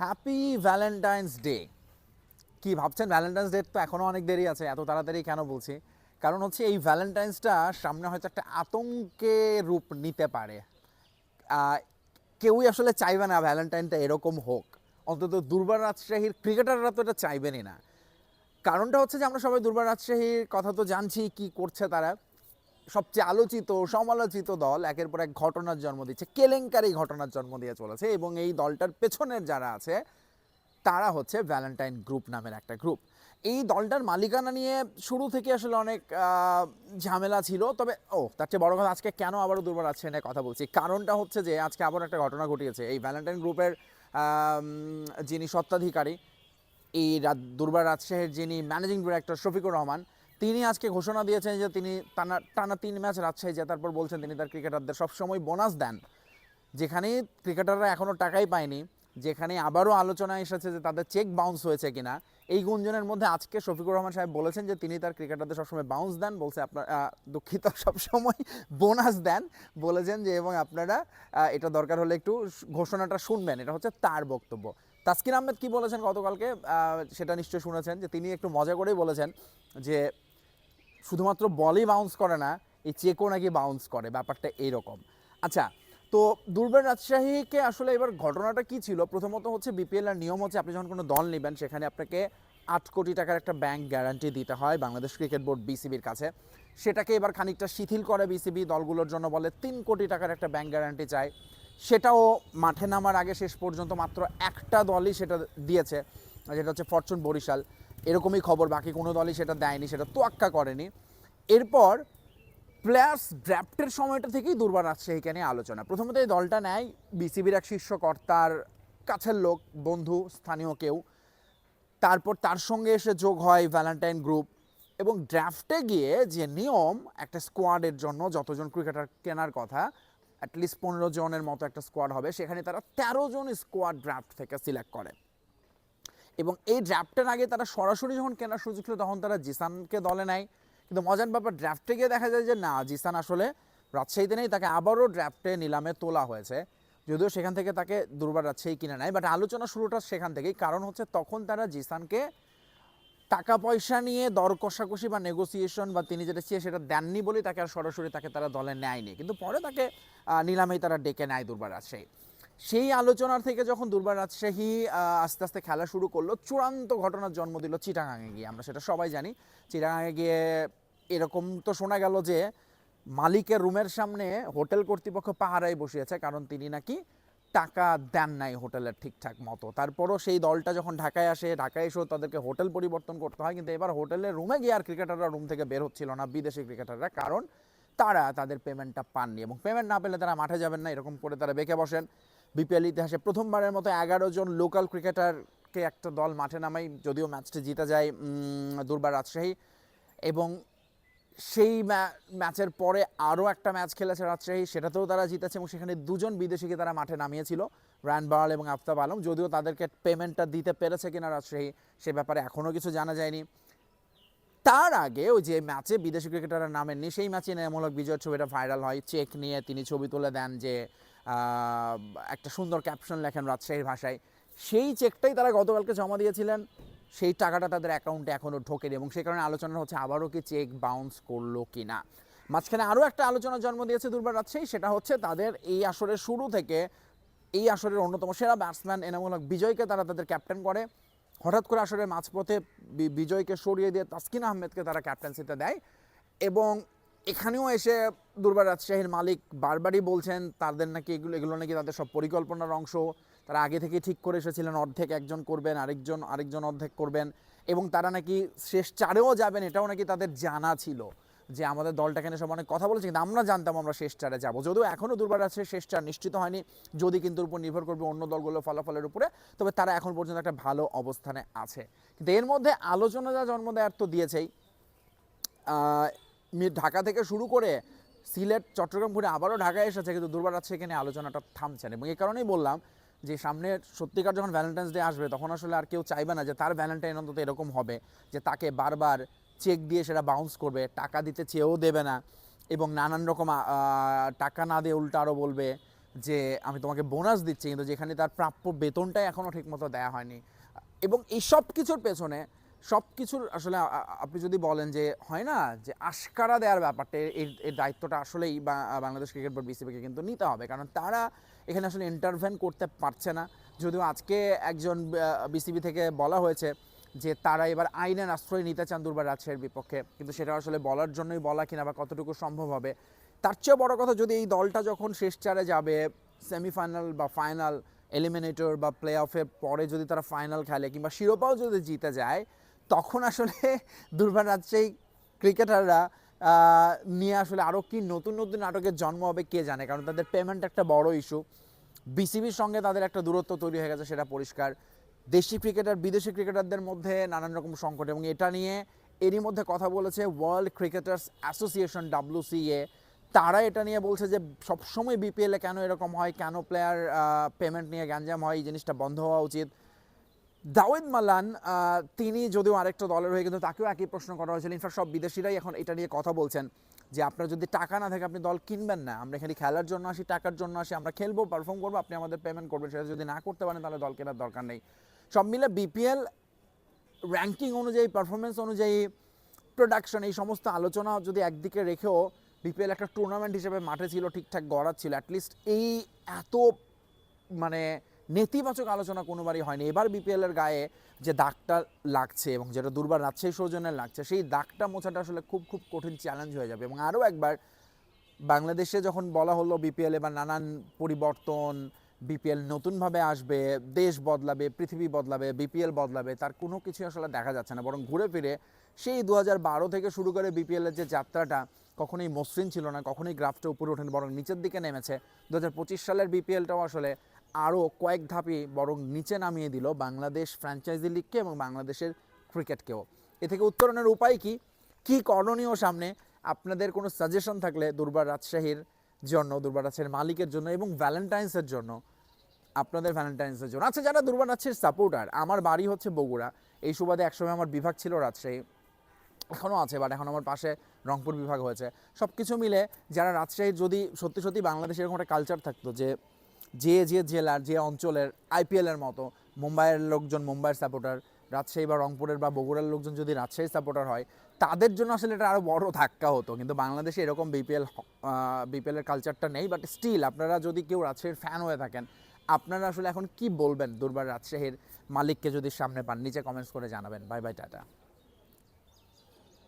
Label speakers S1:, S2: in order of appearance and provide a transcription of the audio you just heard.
S1: Happy Valentine's day কি ভাবছেন? Valentine's day তো এখনও অনেক দেরি আছে, এত তাড়াতাড়ি কেন বলছি? কারণ হচ্ছে এই ভ্যালেন্টাইন্সটা সামনে হয়তো একটা আতঙ্কের রূপ নিতে পারে। কেউই আসলে চাইবে না ভ্যালেন্টাইনটা এরকম হোক। অন্তত দুর্বার রাজশাহীর ক্রিকেটাররা তো এটা চাইবেনই না। কারণটা হচ্ছে যে আমরা সবাই দুর্বার রাজশাহীর কথা তো জানছি, কি করছে তারা। সবচেয়ে আলোচিত সমালোচিত দল একের পর এক ঘটনার জন্ম দিচ্ছে। কেলেঙ্কারি ঘটনার জন্ম দিয়ে চলেছে এবং এই দলটার পেছনের যারা আছে, তারা হচ্ছে ভ্যালেন্টাইন গ্রুপ নামের একটা গ্রুপ এই দলটার মালিকানা নিয়ে শুরু থেকে আসলে অনেক ঝামেলা ছিল। তবে, ও, তার চেয়ে বড় কথা আজকে কেন আবারও দুর্বার আছে নিয়ে কথা বলছি। কারণটা হচ্ছে যে আজকে আবার একটা ঘটনা ঘটিয়েছে। এই ভ্যালেন্টাইন গ্রুপের যিনি সত্ত্বাধিকারী, এই দুর্বার রাজশাহীর যিনি ম্যানেজিং ডিরেক্টর শফিকুর রহমান তিনি আজকে ঘোষণা দিয়েছেন যে তিনি টানা টানা তিন ম্যাচ রাজশাহী জেতার পর বলছেন তিনি তার ক্রিকেটারদের সবসময় বোনাস দেন। যেখানে ক্রিকেটাররা এখনও টাকাই পায়নি, যেখানে আবারও আলোচনা এসেছে যে তাদের চেক বাউন্স হয়েছে কিনা, এই গুঞ্জনের মধ্যে আজকে শফিকুর রহমান সাহেব বলেছেন যে তিনি তার ক্রিকেটারদের সবসময় বাউন্স দেন, বলছে আপনার দুঃখিত, সবসময় বোনাস দেন। বলেছেন যে এবং আপনারা এটা দরকার হলে একটু ঘোষণাটা শুনবেন, এটা হচ্ছে তার বক্তব্য। তাসকিন আহমেদ কি বলেছেন গতকালকে? সেটা নিশ্চয়ই শুনেছেন যে তিনি একটু মজা করেই বলেছেন যে শুধুমাত্র বলই বাউন্স করে না, এই চেকও নাকি বাউন্স করে, ব্যাপারটা এইরকম আচ্ছা তো দুর্বার রাজশাহীকে আসলে এবার ঘটনাটা কি ছিল? প্রথমত হচ্ছে বিপিএল এর নিয়ম হচ্ছে আপনি যখন কোনো দল নেবেন, সেখানে আপনাকে আট কোটি টাকার একটা ব্যাংক গ্যারান্টি দিতে হয়, বাংলাদেশ ক্রিকেট বোর্ড বিসিবির কাছে। সেটাকে এবার খানিকটা শিথিল করে বিসিবি দলগুলোর জন্য বলে তিন কোটি টাকার একটা ব্যাংক গ্যারান্টি চায় সেটাও মাঠে নামার আগে শেষ পর্যন্ত মাত্র একটা দলই সেটা দিয়েছে, যেটা হচ্ছে ফরচুন বরিশাল। এরকমই খবর, বাকি কোনো দলই সেটা দেয়নি, সেটা তোয়াক্কা করেনি। এরপর প্লেয়ার্স ড্রাফটের সময়টা থেকেই দুর্বার রাজশাহীকে নিয়ে আলোচনা। প্রথমত এই দলটা নেয় বিসিবির এক শীর্ষ কর্তার কাছের লোক, বন্ধু, স্থানীয় কেউ। তারপর তার সঙ্গে এসে যোগ হয় ভ্যালেন্টাইন গ্রুপ এবং ড্রাফটে গিয়ে যে নিয়ম, একটা স্কোয়াডের জন্য যতজন ক্রিকেটার কেনার কথা অ্যাটলিস্ট পনেরো জনের মতো একটা স্কোয়াড হবে। সেখানে তারা তেরো জন স্কোয়াড ড্রাফট থেকে সিলেক্ট করে। এবং এই ড্রাফটের আগে তারা সরাসরি যখন কেনার সুযোগ ছিল, তখন তারা জিসানকে দলে নেয়। কিন্তু মজার ব্যাপার ড্রাফটে গিয়ে দেখা যায় যে, না, জিসান আসলে রাজশাহীতে নেই, তাকে আবারও ড্রাফটে নিলামে তোলা হয়েছে। যদিও সেখান থেকে তাকে দুর্বার রাজশাহী কিনে নেয় বাট আলোচনা শুরুটা সেখান থেকেই। কারণ হচ্ছে তখন তারা জিসানকে টাকা পয়সা নিয়ে দর কষাকষি বা নেগোসিয়েশন বা তিনি যেটা চেয়ে সেটা দেননি বলেই তাকে আর সরাসরি তাকে তারা দলে নেয়নি। কিন্তু পরে তাকে নিলামেই তারা ডেকে নেয় দুর্বার রাজশাহী। সেই আলোচনার থেকে যখন দুর্বার রাজশাহী আস্তে আস্তে খেলা শুরু করল, চূড়ান্ত ঘটনার জন্ম দিল চিটাগাঙে গিয়ে। আমরা সেটা সবাই জানি। চিটাগাঙে গিয়ে এরকম তো শোনা গেল যে মালিকের রুমের সামনে হোটেল কর্তৃপক্ষ পাহারায় বসিয়েছে, কারণ তিনি নাকি টাকা দেন নাই হোটেলের ঠিকঠাক মতো। তারপরও সেই দলটা যখন ঢাকায় আসে, ঢাকায় এসেও তাদেরকে হোটেল পরিবর্তন করতে হয়, কিন্তু এবার হোটেলের রুমে গিয়ে আর ক্রিকেটাররা রুম থেকে বের হচ্ছিল না, বিদেশি ক্রিকেটাররা, কারণ তারা তাদের পেমেন্টটা পাননি। এবং পেমেন্ট না পেলে তারা মাঠে যাবেন না, এরকম করে তারা বেঁকে বসেন। বিপিএল ইতিহাসে প্রথমবারের মতো এগারো জন লোকাল ক্রিকেটারকে একটা দল মাঠে নামাই, যদিও ম্যাচটি জিতে যায় দুর্বার রাজশাহী। এবং সেই ম্যাচের পরে আরও একটা ম্যাচ খেলেছে রাজশাহী, সেটাতেও তারা জিতেছে এবং সেখানে দুজন বিদেশিকে তারা মাঠে নামিয়েছিল রান এবং আফতাব আলম। যদিও তাদেরকে পেমেন্টটা দিতে পেরেছে কিনা রাজশাহী, সে ব্যাপারে এখনও কিছু জানা যায়নি। তার আগে ওই যে ম্যাচে বিদেশি ক্রিকেটাররা নামেননি, সেই ম্যাচে নেমূলক বিজয়ের ছবিটা ভাইরাল হয়। চেক নিয়ে তিনি ছবি তুলে দেন যে একটা সুন্দর ক্যাপশন লেখেন রাজশাহীর ভাষায়। সেই চেকটাই তারা গতকালকে জমা দিয়েছিলেন। সেই টাকাটা তাদের অ্যাকাউন্টে এখনও ঢোকেনি এবং সেই কারণে আলোচনা হচ্ছে আবারও কি চেক বাউন্স করল কি না মাঝখানে আরও একটা আলোচনা জন্ম দিয়েছে দুর্বার রাজশাহী, সেটা হচ্ছে তাদের এই আসরের শুরু থেকে এই আসরের অন্যতম সেরা ব্যাটসম্যান এনামূল হক বিজয়কে তারা তাদের ক্যাপ্টেন করে। হঠাৎ করে আসরের মাঝপথে বিজয়কে সরিয়ে দিয়ে তাসকিন আহমেদকে তারা ক্যাপ্টেন্সিতে দেয় এবং এখানেও এসে দুর্বার রাজশাহীর মালিক বারবারই বলছেন, তাদের নাকি এগুলো এগুলো নাকি তাদের সব পরিকল্পনার অংশ। তারা আগে থেকে ঠিক করে এসেছিলেন, অর্ধেক একজন করবেন, আরেকজন আরেকজন অর্ধেক করবেন এবং তারা নাকি শেষ চারেও যাবেন, এটাও নাকি তাদের জানা ছিল যে আমাদের দলটা এখানে সব অনেক কথা বলেছে, কিন্তু আমরা জানতাম আমরা শেষ চারে যাব। যদিও এখনও দুর্বার আছে শেষ চার নিশ্চিত হয়নি, যদি কিন্তু উপর নির্ভর করবে অন্য দলগুলোর ফলাফলের উপরে, তবে তারা এখন পর্যন্ত একটা ভালো অবস্থানে আছে। কিন্তু এর মধ্যে আলোচনা যা জন্ম দেওয়ার তো দিয়েছেই ঢাকা থেকে শুরু করে সিলেট, চট্টগ্রাম ঘুরে আবারও ঢাকায় এসেছে, কিন্তু দুর্বার আছে এখানে আলোচনাটা থামছে না। এবং এই কারণেই বললাম যে সামনে সত্যিকার যখন ভ্যালেন্টাইন্স ডে আসবে, তখন আসলে আর কেউ চাইবে না যে তার ভ্যালেন্টাইন অন্তত এরকম হবে, যে তাকে বারবার চেক দিয়ে সেটা বাউন্স করবে, টাকা দিতে চেয়েও দেবে না এবং নানান রকম টাকা না দিয়ে উল্টা আরও বলবে যে আমি তোমাকে বোনাস দিচ্ছি, কিন্তু যেখানে তার প্রাপ্য বেতনটাই এখনও ঠিকমতো দেওয়া হয়নি। এবং এই সব কিছুর পেছনে সব কিছুর আসলে আপনি যদি বলেন যে হয় না, যে আশকারা দেওয়ার ব্যাপারটা, এর এর দায়িত্বটা আসলেই বাংলাদেশ ক্রিকেট বোর্ড বিসিবিকে কিন্তু নিতে হবে। কারণ তারা এখানে আসলে ইন্টারভেন করতে পারছে না। যদিও আজকে একজন বিসিবি থেকে বলা হয়েছে যে তারা এবার আইনের আশ্রয় নিতে চান দুর্বার রাজশাহীর বিপক্ষে। কিন্তু সেটা আসলে বলার জন্যই বলা কিনা বা কতটুকু সম্ভব হবে, তার চেয়ে বড় কথা যদি এই দলটা যখন শেষ চারে যাবে সেমিফাইনাল বা ফাইনাল এলিমিনেটর বা প্লে অফের পরে যদি তারা ফাইনাল খেলে, কিংবা শিরোপাও যদি জিতে যায় তখন আসলে দুর্বার রাজশাহী ক্রিকেটাররা নিয়ে আসলে আরও কি নতুন নতুন নাটকের জন্ম হবে কে জানে? কারণ তাদের পেমেন্ট একটা বড় ইস্যু বিসিবির সঙ্গে তাদের একটা দূরত্ব তৈরি হয়ে গেছে, সেটা পরিষ্কার। দেশি ক্রিকেটার, বিদেশি ক্রিকেটারদের মধ্যে নানান রকম সংকট এবং এটা নিয়ে এরই মধ্যে কথা বলেছে ওয়ার্ল্ড ক্রিকেটার্স অ্যাসোসিয়েশন ডাব্লিউসিএ তারা এটা নিয়ে বলছে যে সবসময় বিপিএলে কেন এরকম হয়, কেন প্লেয়ার পেমেন্ট নিয়ে গ্যাঞ্জাম হয়, এই জিনিসটা বন্ধ হওয়া উচিত। দাওয়েদ মালান তিনি যদিও আরেকটা দলের হয়ে কিন্তু তাকেও একই প্রশ্ন করা হয়েছিল। ইনফ্যাক্ট সব বিদেশিরাই এখন এটা নিয়ে কথা বলছেন যে আপনার যদি টাকা না থাকে, আপনি দল কিনবেন না। আমরা এখানে খেলার জন্য আসি, টাকার জন্য আসি, আমরা খেলব পারফর্ম করব, আপনি আমাদের পেমেন্ট করবেন। সেটা যদি না করতে পারেন, তাহলে দল কেনার দরকার নেই। সব মিলে বিপিএল র্যাঙ্কিং অনুযায়ী পারফরমেন্স অনুযায়ী প্রোডাকশন এই সমস্ত আলোচনা যদি একদিকে রেখেও বিপিএল একটা টুর্নামেন্ট হিসেবে মাঠে ছিল, ঠিকঠাক গড়া ছিল অ্যাটলিস্ট এই এত মানে নেতিবাচক আলোচনা কোনোবারই হয়নি। এবার বিপিএল এর গায়ে যে দাগটা লাগছে এবং যেটা দুর্বার রাজশাহী সৌজন্যের লাগছে, সেই দাগটা মোছাটা আসলে খুব খুব কঠিন চ্যালেঞ্জ হয়ে যাবে। এবং আরও একবার, বাংলাদেশে যখন বলা হলো বিপিএল এবার নানান পরিবর্তন বিপিএল নতুনভাবে আসবে, দেশ বদলাবে, পৃথিবী বদলাবে বিপিএল বদলাবে, তার কোনো কিছু আসলে দেখা যাচ্ছে না। বরং ঘুরে ফিরে সেই দু থেকে শুরু করে বিপিএলের যে যাত্রাটা কখনোই মসৃণ ছিল না, কখনোই গ্রাফটা উপরে ওঠেনি, বরং নিচের দিকে নেমেছে। দু হাজার পঁচিশ সালের বিপিএলটাও আসলে আরও কয়েক ধাপই বরং নিচে নামিয়ে দিল বাংলাদেশ ফ্র্যাঞ্চাইজি লিগকে এবং বাংলাদেশের ক্রিকেটকেও এ থেকে উত্তরণের উপায় কি? কি করণীয় সামনে? আপনাদের কোনো সাজেশন থাকলে দুর্বার রাজশাহীর জন্য, দুর্বার রাজশাহীর মালিকের জন্য এবং ভ্যালেন্টাইন্সের জন্য, আপনাদের ভ্যালেন্টাইন্সের জন্য। আচ্ছা যারা দুর্বার রাজশাহীর সাপোর্টার আমার বাড়ি হচ্ছে বগুড়া। এই সুবাদে একসময় আমার বিভাগ ছিল রাজশাহী। এখনও আছে বাট এখন আমার পাশে রংপুর বিভাগ হয়েছে। সব কিছু মিলে যারা রাজশাহীর যদি সত্যি সত্যি বাংলাদেশে এরকম একটা কালচার থাকতো যে যে যে জেলার, যে অঞ্চলের আইপিএলের মতো মুম্বাইয়ের লোকজন মুম্বাইয়ের সাপোর্টার রাজশাহী বা রংপুরের বা বগুড়ার লোকজন যদি রাজশাহী সাপোর্টার হয়, তাদের জন্য আসলে এটা আরও বড় ধাক্কা হতো। কিন্তু বাংলাদেশে এরকম বিপিএল বিপিএলের কালচারটা নেই বাট স্টিল আপনারা যদি কেউ রাজশাহীর ফ্যান হয়ে থাকেন, আপনারা আসলে এখন কি বলবেন দুর্বার রাজশাহীর মালিককে যদি সামনে পান, নিচে কমেন্টস করে জানাবেন। Bye bye tata.